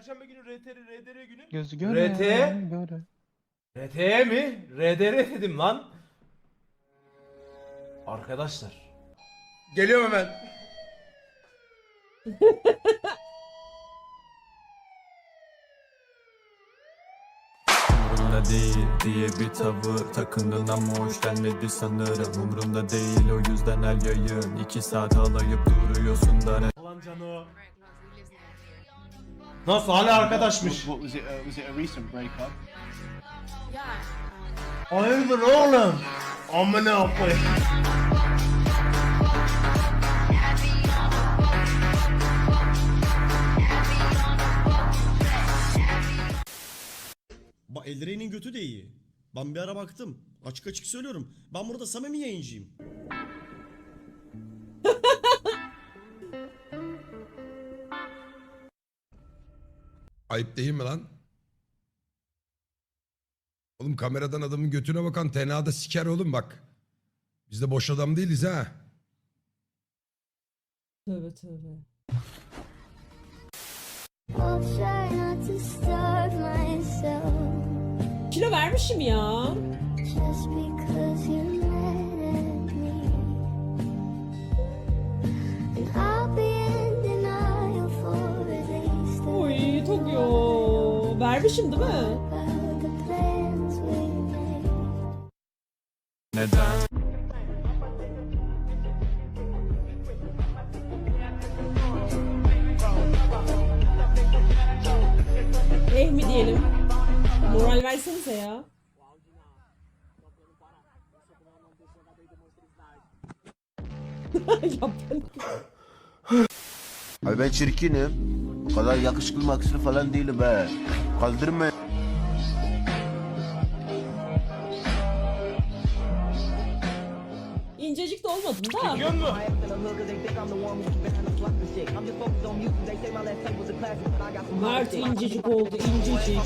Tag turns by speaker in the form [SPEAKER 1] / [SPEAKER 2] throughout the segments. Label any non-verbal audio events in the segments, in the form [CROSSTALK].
[SPEAKER 1] Perşembe günü RTR, RDR günü.
[SPEAKER 2] Gözü göre
[SPEAKER 1] RT.
[SPEAKER 2] göre.
[SPEAKER 1] RTE mi? RDR dedim lan. Arkadaşlar. Geliyorum hemen.
[SPEAKER 3] Değil diye bir tavır takındın ama hoş gelmedi sanırım Umurumda değil o yüzden her yayın iki saat alayıp duruyorsun da ne
[SPEAKER 1] Lan Cano. Nasıl hala arkadaşmış?
[SPEAKER 4] What was it? Uh, was it a recent breakup?
[SPEAKER 1] Hayırdır oğlum? Amına koyayım.
[SPEAKER 5] Ba Eldrain'in götü de iyi. Ben bir ara baktım. Açık açık söylüyorum. Ben burada samimi yayıncıyım.
[SPEAKER 6] Ayıp değil mi lan? Oğlum kameradan adamın götüne bakan tenada siker oğlum bak. Biz de boş adam değiliz ha.
[SPEAKER 7] Tövbe tövbe. Kilo vermişim ya.
[SPEAKER 8] just because you're
[SPEAKER 7] Vermişim değil mi?
[SPEAKER 3] neden
[SPEAKER 7] Eh mi diyelim? Moral versenize ya. [LAUGHS] ya ben...
[SPEAKER 9] Ay ben çirkinim. Bu kadar yakışıklı maksır falan değilim be. Kaldırma.
[SPEAKER 7] İncecik de olmadım da.
[SPEAKER 1] Çekiyor mu?
[SPEAKER 7] Mert incecik oldu incecik.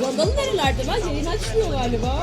[SPEAKER 7] Gagalı nerelerde ben yayın açmıyor galiba.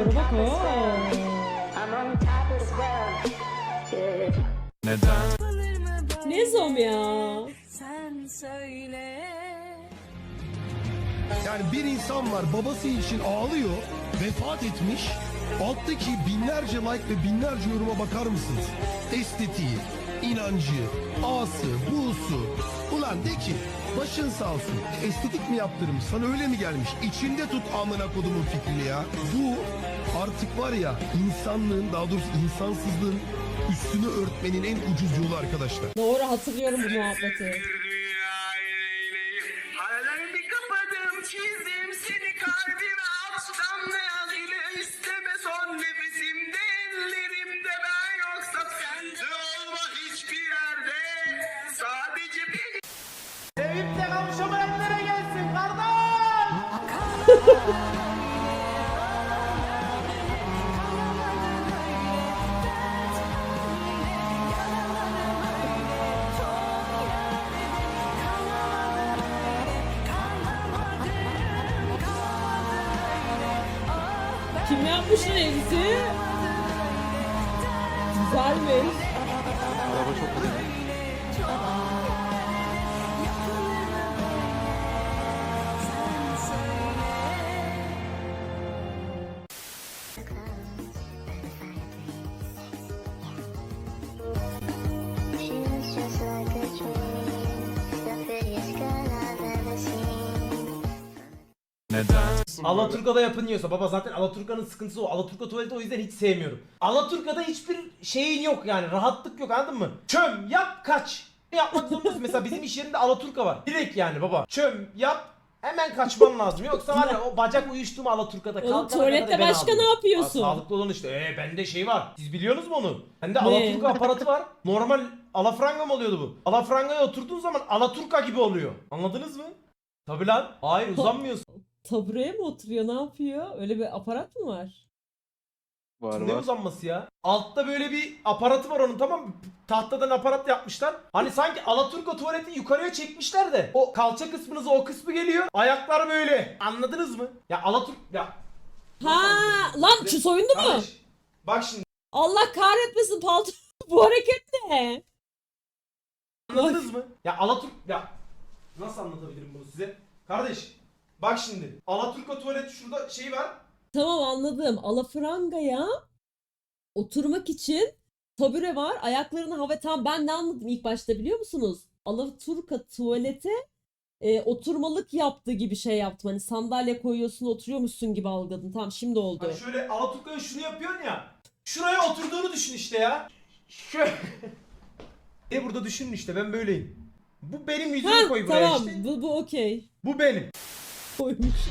[SPEAKER 7] Şarkılara bak o.
[SPEAKER 3] neden
[SPEAKER 7] Ne zom ya?
[SPEAKER 6] Yani bir insan var babası için ağlıyor, vefat etmiş. Alttaki binlerce like ve binlerce yoruma bakar mısınız? Estetiği, inancı, ağası, buğusu. Ulan de ki başın sağ olsun. Estetik mi yaptırmış sana öyle mi gelmiş? İçinde tut amına kodumun fikrini ya. Bu artık var ya insanlığın daha doğrusu insansızlığın üstünü örtmenin en ucuz yolu arkadaşlar.
[SPEAKER 7] Doğru hatırlıyorum bu muhabbeti.
[SPEAKER 10] Hayallerimi kapadım çizdim seni kalbime [LAUGHS]
[SPEAKER 7] Lan elbise? Güzelmiş.
[SPEAKER 4] Araba çok güzel.
[SPEAKER 8] She
[SPEAKER 3] neden
[SPEAKER 1] Alaturka'da yapınıyorsa baba zaten Alaturka'nın sıkıntısı o. Alaturka tuvaleti o yüzden hiç sevmiyorum. Alaturka'da hiçbir şeyin yok yani rahatlık yok anladın mı? Çöm yap kaç. yapmak zorundasın. Mesela bizim iş yerinde Alaturka var. Direkt yani baba. Çöm yap hemen kaçman lazım. Yoksa var ya o bacak uyuştu mu Alaturka'da
[SPEAKER 7] Oğlum,
[SPEAKER 1] kalkana
[SPEAKER 7] tuvalette
[SPEAKER 1] kadar ben
[SPEAKER 7] başka ne yapıyorsun?
[SPEAKER 1] Aa, sağlıklı olan işte. Ee bende şey var. Siz biliyorsunuz mu onu? Bende
[SPEAKER 7] Ne?
[SPEAKER 1] Alaturka aparatı var. Normal alafranga mı oluyordu bu? Alafrangaya oturduğun zaman Alaturka gibi oluyor. Anladınız mı? Tabi lan. Hayır uzanmıyorsun.
[SPEAKER 7] Tabureye mi oturuyor ne yapıyor? Öyle bir aparat mı var?
[SPEAKER 4] Var
[SPEAKER 1] ne uzanması ya? Altta böyle bir aparatı var onun tamam mı? Tahtadan aparat yapmışlar. Hani sanki Alaturka tuvaleti yukarıya çekmişler de. O kalça kısmınıza o kısmı geliyor. Ayaklar böyle. Anladınız mı? Ya Alaturk... Ya
[SPEAKER 7] Ha lan şu soyundu mu?
[SPEAKER 1] Kardeş, Bak şimdi
[SPEAKER 7] Allah kahretmesin palto. [LAUGHS] Bu hareket ne?
[SPEAKER 1] anladınız mı? Ya Alaturk... Ya nasıl anlatabilirim bunu size? Kardeş bak şimdi. Alaturka tuvaleti şurada şey var.
[SPEAKER 7] Tamam anladım. Alafrangaya oturmak için tabure var. Ayaklarını hava tam ben ne anladım ilk başta biliyor musunuz? Alaturka tuvalete e, oturmalık yaptığı gibi şey yaptım. Hani sandalye koyuyorsun oturuyormuşsun gibi algıladım. Tamam şimdi oldu.
[SPEAKER 1] Bak şöyle Alaturka'ya şunu yapıyorsun ya. Şuraya oturduğunu düşün işte ya. Şöyle. [LAUGHS] E burada düşünün işte ben böyleyim. Bu benim yüzümü koy buraya
[SPEAKER 7] tamam
[SPEAKER 1] işte.
[SPEAKER 7] bu, bu okey.
[SPEAKER 1] Bu benim.
[SPEAKER 7] Koymuş.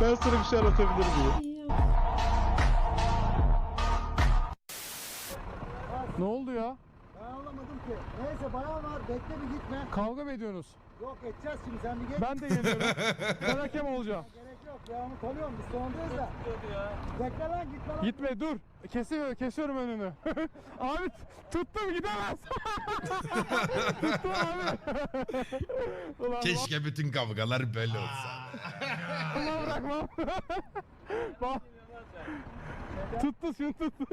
[SPEAKER 4] Ben sana bir şey anlatabilir miyim?
[SPEAKER 2] Ne oldu ya?
[SPEAKER 11] Ben anlamadım ki. Neyse bayağı var. Bekle bir gitme.
[SPEAKER 2] Kavga mı ediyorsunuz?
[SPEAKER 11] Yok edeceğiz şimdi sen bir geç.
[SPEAKER 2] Ben de yeniyorum. [LAUGHS] ben hakem olacağım.
[SPEAKER 11] Gerek yok. Ya onu tanıyorum. Biz sonundayız da. Bekle lan gitme lan.
[SPEAKER 2] Gitme dur. Kesiyorum, kesiyorum önünü. [LAUGHS] abi tuttum gidemez. [LAUGHS] tuttum abi. Ulan
[SPEAKER 12] Keşke bütün kavgalar böyle olsa.
[SPEAKER 2] vallahi bırakmam. Bak. tuttu şunu tuttu.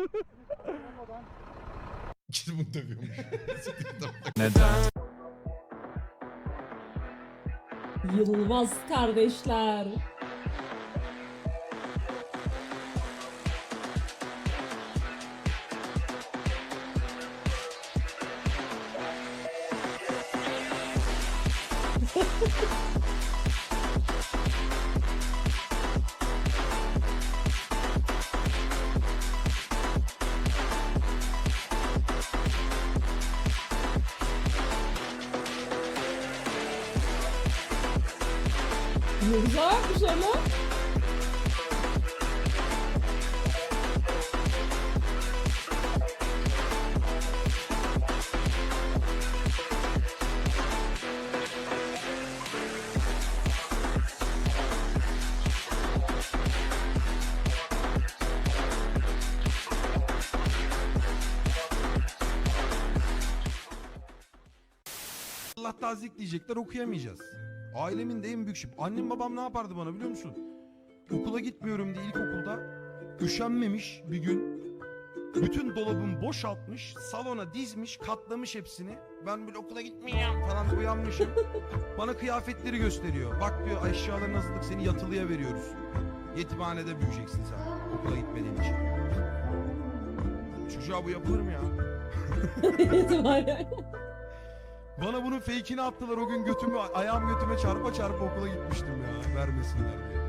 [SPEAKER 12] İkisi bunu dövüyormuş.
[SPEAKER 3] Neden?
[SPEAKER 7] Yılmaz kardeşler. [LAUGHS] Ne güzel yapmış ama.
[SPEAKER 2] Allah tazik diyecekler okuyamayacağız. Ailemin de en büyük şey. Annem babam ne yapardı bana biliyor musun? Okula gitmiyorum diye ilkokulda üşenmemiş bir gün. Bütün dolabımı boşaltmış, salona dizmiş, katlamış hepsini. Ben böyle okula gitmeyeyim falan uyanmışım. Bana kıyafetleri gösteriyor. Bak diyor eşyaların hazırlık seni yatılıya veriyoruz. Yetimhanede büyüyeceksin sen okula gitmediğin için. Çocuğa bu yapılır mı ya? [LAUGHS] [LAUGHS]
[SPEAKER 7] İtibariyle.
[SPEAKER 2] Bana bunun fake'ini attılar o gün götümü ayağım götüme çarpa çarpa okula gitmiştim ya vermesinler diye.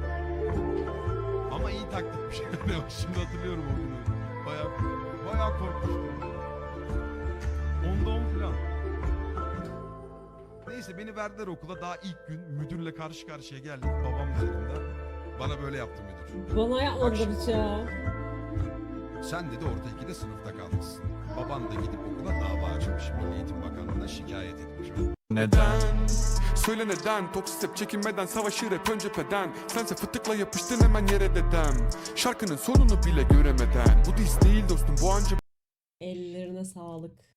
[SPEAKER 2] Ama iyi taktikmiş. [LAUGHS] Bak şimdi hatırlıyorum o günü. Baya baya korkmuştum. Onda on falan. Neyse beni verdiler okula daha ilk gün müdürle karşı karşıya geldik babam yanımda. Bana böyle yaptı müdür.
[SPEAKER 7] Bana yapmadılar hiç ya.
[SPEAKER 2] Sen dedi orta ikide sınıfta kalmışsın. Baban da gidip okula dava açmış. Milli Eğitim Bakanlığı'na şikayet etmiş.
[SPEAKER 3] Neden?
[SPEAKER 12] Söyle neden Toksik hep çekinmeden savaşır hep ön cepheden Sense fıtıkla yapıştın hemen yere dedem Şarkının sonunu bile göremeden Bu diz değil dostum bu anca
[SPEAKER 7] Ellerine sağlık.